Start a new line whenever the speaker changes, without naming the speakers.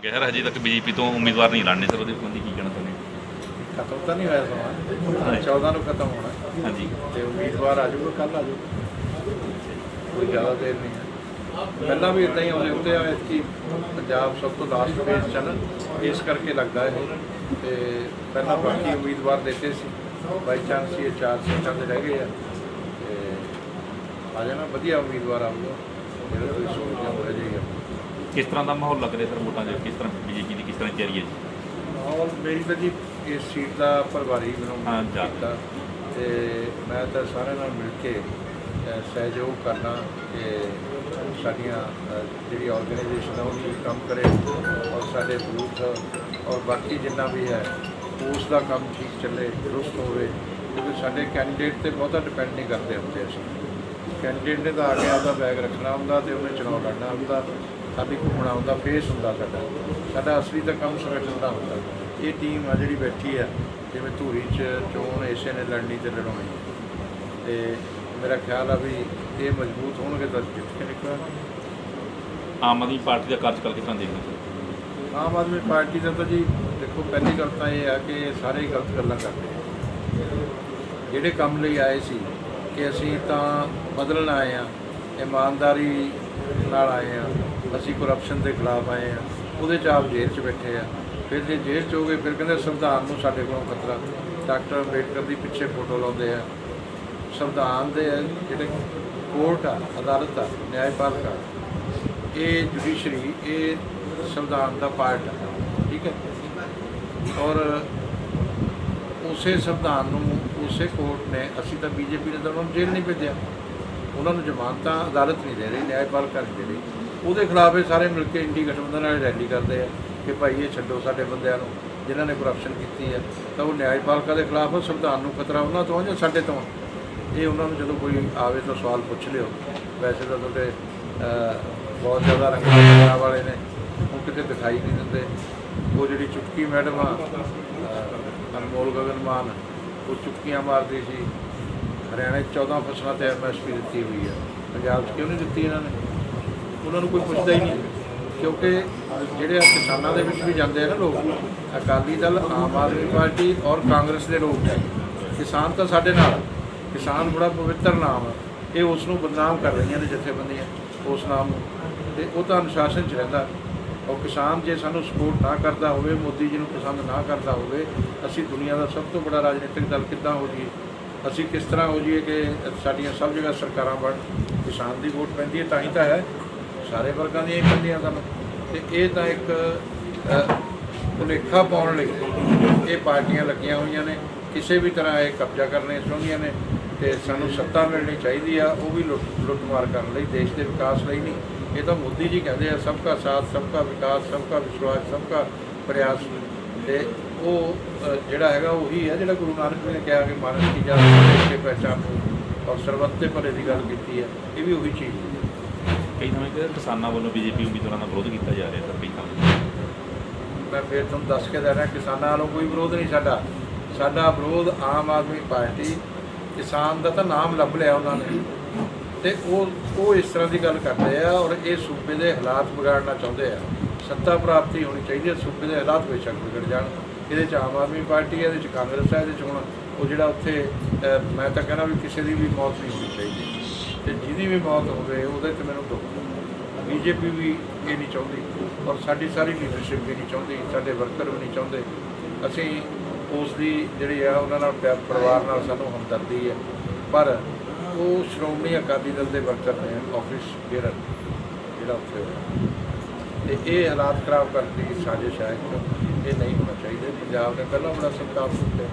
ਅਗੇ ਸਰ ਹਜੇ ਤੱਕ ਬੀਜੇਪੀ ਤੋਂ ਉਮੀਦਵਾਰ ਨਹੀਂ ਲੜਨੇ ਸਰ ਉਹਦੇ ਸੰਬੰਧੀ ਕੀ ਕਹਿਣਾ ਚਾਹੁੰਦੇ
ਖਤਮ ਤਾਂ ਨਹੀਂ ਹੋਇਆ ਸਮਾਂ। 14 ਨੂੰ ਖਤਮ ਹੋਣਾ।
ਹਾਂਜੀ।
ਤੇ ਉਮੀਦਵਾਰ ਆ ਜਾਊਗਾ ਕੱਲ ਆ ਜਾਊਗਾ। ਕੋਈ ਜ਼ਿਆਦਾ ਦੇਰ ਨਹੀਂ ਹੈ। ਪਹਿਲਾਂ ਵੀ ਇਦਾਂ ਹੀ ਆਉਂਦੇ ਹੁੰਦੇ ਆ ਕਿ ਪੰਜਾਬ ਸਭ ਤੋਂ ਲਾਸਟ ਫੇਸ ਚ ਆ ਨਾ ਇਸ ਕਰਕੇ ਲੱਗਦਾ ਇਹ। ਤੇ ਪਹਿਲਾਂ ਬਾਕੀ ਉਮੀਦਵਾਰ ਦਿੱਤੇ ਸੀ। ਬਾਈ ਚਾਂਸ ਇਹ ਚਾਰ ਸੀਟਾਂ ਤੇ ਰਹਿ ਗਏ ਆ। ਤੇ ਆ ਜਾਣਾ ਵਧੀਆ ਉਮੀਦਵਾਰ ਆਊਗਾ। ਜਿਹੜਾ ਕੋਈ ਸੋਚਿਆ ਹੋ ਜਾਏਗਾ।
ਕਿਸ ਤਰ੍ਹਾਂ ਦਾ ਮਾਹੌਲ ਲੱਗ ਰਿਹਾ ਸਰ ਵੋਟਾਂ ਦੇ ਕਿਸ ਤਰ੍ਹਾਂ ਬੀਜੇਪੀ ਦੀ ਕਿਸ ਤਰ੍ਹਾਂ ਤਿਆਰੀ ਹੈ ਜੀ?
ਔਰ ਮੇਰੀ ਤਾਂ ਜੀ ਇਸ ਸੀਟ ਦਾ ਪ੍ਰਭਾਰੀ
ਹਾਂ,
ਬਣਾਉਣਾ
ਜਾ।
ਕੀਤਾ ਤੇ ਮੈਂ ਤਾਂ ਸਾਰਿਆਂ ਨਾਲ ਮਿਲ ਕੇ ਅ, ਸਹਿਯੋਗ ਕਰਨਾ ਕਿ ਸਾਡੀਆਂ ਅ, ਜਿਹੜੀ ਆਰਗੇਨਾਈਜੇਸ਼ਨ ਹੈ ਉਹ ਠੀਕ ਕੰਮ ਕਰੇ ਔਰ ਸਾਡੇ ਬੂਥ ਔਰ ਬਾਕੀ ਜਿੰਨਾ ਵੀ ਹੈ ਉਸ ਦਾ ਕੰਮ ਠੀਕ ਚੱਲੇ ਦਰੁਸਤ ਹੋਵੇ ਕਿਉਂਕਿ ਸਾਡੇ ਕੈਂਡੀਡੇਟ ਤੇ ਬਹੁਤਾ ਡਿਪੈਂਡ ਨਹੀਂ ਕਰਦੇ ਹੁੰਦੇ ਅਸੀਂ। ਕੈਂਡੀਡੇਟ ਨੇ ਤਾਂ ਆ ਕੇ ਆਪਦਾ ਬੈਗ ਰੱਖਣਾ ਹੁੰਦਾ ਤੇ ਉਹਨੇ ਚੁਣਾਵ ਲੜਨਾ ਹੁੰਦਾ। ਸਾਡੀ ਘੁੰਮਣਾ ਹੁੰਦਾ ਫੇਸ ਹੁੰਦਾ ਸਾਡਾ। ਸਾਡਾ ਅਸਲੀ ਤਾਂ ਕੰਮ ਸੰਗਠਨ ਦਾ ਹੁੰਦਾ। ਇਹ ਟੀਮ ਆ ਜਿਹੜੀ ਬੈਠੀ ਆ ਜਿਵੇਂ ਧੂਰੀ ਚ ਚੋਣ ਇਸੇ ਨੇ ਲੜਨੀ ਤੇ ਲੜਾਉਣੀ ਤੇ ਮੇਰਾ ਖਿਆਲ ਆ ਵੀ ਇਹ ਮਜ਼ਬੂਤ ਹੋਣਗੇ ਤਾਂ ਜਿੱਤ ਕੇ
ਆਮ ਆਦਮੀ ਪਾਰਟੀ ਦਾ ਕਾਰਜਕਾਲ ਤਰ੍ਹਾਂ ਦੇਖਦੇ
ਆਮ ਆਦਮੀ ਪਾਰਟੀ ਦਾ ਤਾਂ ਜੀ ਦੇਖੋ ਪਹਿਲੀ ਗੱਲ ਤਾਂ ਇਹ ਆ ਕਿ ਸਾਰੇ ਗਲਤ ਗੱਲਾਂ ਕਰਦੇ ਜਿਹੜੇ ਕੰਮ ਲਈ ਆਏ ਸੀ ਕਿ ਅਸੀਂ ਤਾਂ ਬਦਲਣ ਆਏ ਆ ਇਮਾਨਦਾਰੀ ਨਾਲ ਆਏ ਆ ਅਸੀਂ ਕਰਪਸ਼ਨ ਦੇ ਖਿਲਾਫ ਆਏ ਆ ਉਹਦੇ ਚ ਆਪ ਜੇਲ੍ਹ 'ਚ ਬੈਠੇ ਆ ਫਿਰ ਜੇ ਜੇਲ੍ਹ 'ਚ ਹੋ ਗਏ, ਫਿਰ ਕਹਿੰਦੇ ਸੰਵਿਧਾਨ ਨੂੰ ਸਾਡੇ ਕੋਲੋਂ ਖਤਰਾ। ਡਾਕਟਰ ਅੰਬੇਡਕਰ ਦੀ ਪਿੱਛੇ ਫੋਟੋ ਲਾਉਂਦੇ ਆ। ਸੰਵਿਧਾਨ ਦੇ ਜਿਹੜੇ ਕੋਰਟ ਆ, ਅਦਾਲਤ ਆ ਨਿਆਂਪਾਲਿਕਾ ਇਹ ਜੁਡੀਸ਼ਰੀ ਇਹ ਸੰਵਿਧਾਨ ਦਾ ਪਾਰਟ ਆ, ਠੀਕ ਹੈ? ਔਰ ਉਸੇ ਸੰਵਿਧਾਨ ਨੂੰ, ਉਸੇ ਕੋਰਟ ਨੇ, ਅਸੀਂ ਤਾਂ ਬੀਜੇਪੀ ਨੇ ਤਾਂ ਉਹਨਾਂ ਨੂੰ ਜੇਲ੍ਹ ਨਹੀਂ ਭੇਜਿਆ। ਉਹਨਾਂ ਨੂੰ ਜ਼ਮਾਨਤਾਂ ਅਦਾਲਤ ਨਹੀਂ ਦੇ ਰਹੀ ਨਿਆਂਪਾਲਿਕਾ ਨਹੀਂ ਦੇ ਰਹੀ। ਉਹਦੇ ਖਿਲਾਫ ਇਹ ਸਾਰੇ ਮਿਲ ਕੇ ਇੰਡੀ ਗਠਬੰਧਨ ਵਾਲੇ ਰੈਲੀ ਕਰਦੇ ਆ ਕਿ ਭਾਈ ਇਹ ਛੱਡੋ ਸਾਡੇ ਬੰਦਿਆਂ ਨੂੰ, ਜਿਨ੍ਹਾਂ ਨੇ ਕਰਪਸ਼ਨ ਕੀਤੀ ਹੈ ਤਾਂ ਉਹ ਨਿਆਂਪਾਲਿਕਾ ਦੇ ਖਿਲਾਫ ਸੰਵਿਧਾਨ ਨੂੰ ਖਤਰਾ ਉਹਨਾਂ ਤੋਂ ਜਾਂ ਸਾਡੇ ਤੋਂ ਇਹ ਉਹਨਾਂ ਨੂੰ ਜਦੋਂ ਕੋਈ ਆਵੇ ਤਾਂ ਸਵਾਲ ਪੁੱਛ ਲਿਓ। ਵੈਸੇ ਤਾਂ ਤੁਹਾਡੇ ਬਹੁਤ ਜ਼ਿਆਦਾ ਰੰਗਾਂ ਵਾਲੇ ਨੇ। ਉਹ ਕਿਤੇ ਦਿਖਾਈ ਨਹੀਂ ਦਿੰਦੇ। ਉਹ ਜਿਹੜੀ ਚੁਟਕੀ ਮੈਡਮ ਆ ਅਨਮੋਲ ਗਗਨ ਮਾਨ ਉਹ ਚੁਟਕੀਆਂ ਮਾਰਦੀ ਸੀ। ਹਰਿਆਣੇ 'ਚ 14 ਫਸਲਾਂ ਤੇ ਐਮਐਸਪੀ ਦਿੱਤੀ ਹੋਈ ਹੈ ਪੰਜਾਬ 'ਚ ਕਿਉਂ ਨਹੀਂ ਦਿੱਤੀ ਇਹਨਾਂ ਨੇ? ਉਹਨਾਂ ਨੂੰ ਕੋਈ ਪੁੱਛਦਾ ਹੀ ਨਹੀਂ। ਕਿਉਂਕਿ ਜਿਹੜੇ ਕਿਸਾਨਾਂ ਦੇ ਵਿੱਚ ਵੀ ਜਾਂਦੇ ਆ ਨਾ ਲੋਕ, ਅਕਾਲੀ ਦਲ, ਆਮ ਆਦਮੀ ਪਾਰਟੀ ਔਰ ਕਾਂਗਰਸ ਦੇ ਲੋਕ ਹੈ ਕਿਸਾਨ ਤਾਂ ਸਾਡੇ ਨਾਲ, ਕਿਸਾਨ ਬੜਾ ਪਵਿੱਤਰ ਨਾਮ ਹੈ ਇਹ ਉਸ ਨੂੰ ਬਦਨਾਮ ਕਰ ਰਹੀਆਂ ਨੇ ਜਥੇਬੰਦੀਆਂ, ਉਸ ਨਾਮ ਨੂੰ। ਤੇ ਉਹ ਤਾਂ ਅਨੁਸ਼ਾਸਨ 'ਚ ਰਹਿੰਦਾ। ਔਰ ਕਿਸਾਨ ਜੇ ਸਾਨੂੰ ਸਪੋਰਟ ਨਾ ਕਰਦਾ ਹੋਵੇ, ਮੋਦੀ ਜੀ ਨੂੰ ਪਸੰਦ ਨਾ ਕਰਦਾ ਹੋਵੇ, ਅਸੀਂ ਦੁਨੀਆ ਦਾ ਸਭ ਤੋਂ ਬੜਾ ਰਾਜਨੀਤਿਕ ਦਲ ਕਿੱਦਾਂ ਹੋ ਜਾਈਏ? ਅਸੀਂ ਕਿਸ ਤਰ੍ਹਾਂ ਹੋ ਜਾਈਏ ਕਿ ਸਾਡੀਆਂ ਸਭ ਜਗ੍ਹਾ ਸਰਕਾਰਾਂ ਬਣ, ਕਿਸਾਨ ਦੀ ਵੋਟ ਪੈਂਦੀ ਹੈ, ਤਾਂ ਹੀ ਤਾਂ ਹੈ। ਸਾਰੇ ਵਰਗਾਂ ਦੀਆਂ ਹੀ ਸਨ। ਤੇ ਇਹ ਤਾਂ ਇੱਕ ਭੁਲੇਖਾ ਪਾਉਣ ਲਈ ਇਹ ਪਾਰਟੀਆਂ ਲੱਗੀਆਂ ਹੋਈਆਂ ਨੇ। ਕਿਸੇ ਵੀ ਤਰ੍ਹਾਂ ਇਹ ਕਬਜ਼ਾ ਕਰਨੇ ਚਾਹੁੰਦੀਆਂ ਨੇ ਤੇ ਸਾਨੂੰ ਸੱਤਾ ਮਿਲਣੀ ਚਾਹੀਦੀ ਆ, ਉਹ ਵੀ ਲੁੱਟ, ਲੁੱਟਮਾਰ ਕਰਨ ਲਈ, ਦੇਸ਼ ਦੇ ਵਿਕਾਸ ਲਈ ਨਹੀਂ। ਇਹ ਤਾਂ ਮੋਦੀ ਜੀ ਕਹਿੰਦੇ ਆ, ਸਭ ਕਾ ਸਾਥ, ਸਭ ਕਾ ਵਿਕਾਸ, ਸਭ ਕਾ ਵਿਸ਼ਵਾਸ, ਸਭ ਕਾ ਪ੍ਰਯਾਸ। ਤੇ ਉਹ ਜਿਹੜਾ ਹੈਗਾ ਉਹੀ ਹੈ ਜਿਹੜਾ ਗੁਰੂ ਨਾਨਕ ਦੇਵ ਨੇ ਕਿਹਾ ਕਿ ਮਾਨਸ ਕੀ ਜਾਤ ਦੇਸ਼ ਪਹਿਚਾਨ ਔਰ ਸਰਬੱਤ ਦੇ ਭਲੇ ਦੀ ਗੱਲ ਕੀਤੀ ਹੈ ਇਹ ਵੀ ਉਹੀ ਚੀਜ਼ ਹੈ।
ਕਈ ਸਮੇਂ ਤੇ ਕਿਸਾਨਾਂ ਵੱਲੋਂ ਬੀਜੇਪੀ ਉਮੀਦਵਾਰਾਂ ਦਾ ਵਿਰੋਧ ਕੀਤਾ ਜਾ ਰਿਹਾ ਸਰ ਕਈ ਥਾਂ
ਮੈਂ ਫਿਰ ਤੁਹਾਨੂੰ ਦੱਸ ਕੇ ਦੇ ਰਿਹਾ, ਕਿਸਾਨਾਂ ਨਾਲੋਂ ਕੋਈ ਵਿਰੋਧ ਨਹੀਂ ਸਾਡਾ। ਸਾਡਾ ਵਿਰੋਧ ਆਮ ਆਦਮੀ ਪਾਰਟੀ, ਕਿਸਾਨ ਦਾ ਤਾਂ ਨਾਮ ਲੱਭ ਲਿਆ ਉਹਨਾਂ ਨੇ। ਤੇ ਉਹ ਉਹ ਇਸ ਤਰ੍ਹਾਂ ਦੀ ਗੱਲ ਕਰਦੇ ਆ ਔਰ ਇਹ ਸੂਬੇ ਦੇ ਹਾਲਾਤ ਵਿਗਾੜਨਾ ਚਾਹੁੰਦੇ ਆ। ਸੱਤਾ ਪ੍ਰਾਪਤੀ ਹੋਣੀ ਚਾਹੀਦੀ ਹੈ, ਸੂਬੇ ਦੇ ਹਾਲਾਤ ਬੇਸ਼ੱਕ ਵਿਗੜ ਜਾਣ। ਇਹਦੇ ਚ ਆਮ ਆਦਮੀ ਪਾਰਟੀ ਹੈ, ਇਹਦੇ ਚ ਕਾਂਗਰਸ ਹੈ, ਇਹਦੇ ਚ ਹੁਣ ਉਹ ਜਿਹੜਾ ਉੱਥੇ ਮੈਂ ਤਾਂ ਕਹਿੰਦਾ ਵੀ ਕਿਸੇ ਦੀ ਵੀ ਮੌਤ ਨਹੀਂ ਹੋਣੀ ਚਾਹੀਦੀ। ਤੇ ਜਿਹਦੀ ਵੀ ਮੌਤ ਹੋਵੇ, ਉਹਦੇ ਤੇ ਮੈਨੂੰ ਦੁੱਖ ਬੀਜੇਪੀ ਵੀ ਇਹ ਨਹੀਂ ਚਾਹੁੰਦੀ ਔਰ ਸਾਡੀ ਸਾਰੀ ਲੀਡਰਸ਼ਿਪ ਵੀ ਨਹੀਂ ਚਾਹੁੰਦੀ, ਸਾਡੇ ਵਰਕਰ ਵੀ ਨਹੀਂ ਚਾਹੁੰਦੇ। ਅਸੀਂ ਉਸ ਦੀ ਜਿਹੜੀ ਆ, ਉਹਨਾਂ ਨਾਲ ਪਿਆਰ ਪਰਿਵਾਰ ਨਾਲ ਸਾਨੂੰ ਹਮਦਰਦੀ ਹੈ। ਪਰ ਉਹ ਸ਼੍ਰੋਮਣੀ ਅਕਾਲੀ ਦਲ ਦੇ ਵਰਕਰ ਨੇ ਆਫਿਸ ਗੇਰਰ ਜਿਹੜਾ ਉੱਥੇ ਹੋਇਆ। ਤੇ ਇਹ ਹਾਲਾਤ ਖਰਾਬ ਕਰਨ ਦੀ ਸਾਜ਼ਿਸ਼ ਹੈ। ਇਹ ਨਹੀਂ ਹੋਣਾ ਚਾਹੀਦਾ। ਪੰਜਾਬ ਨੇ ਪਹਿਲਾਂ ਬੜਾ ਸੰਤਾਪ ਦਿੱਤਾ।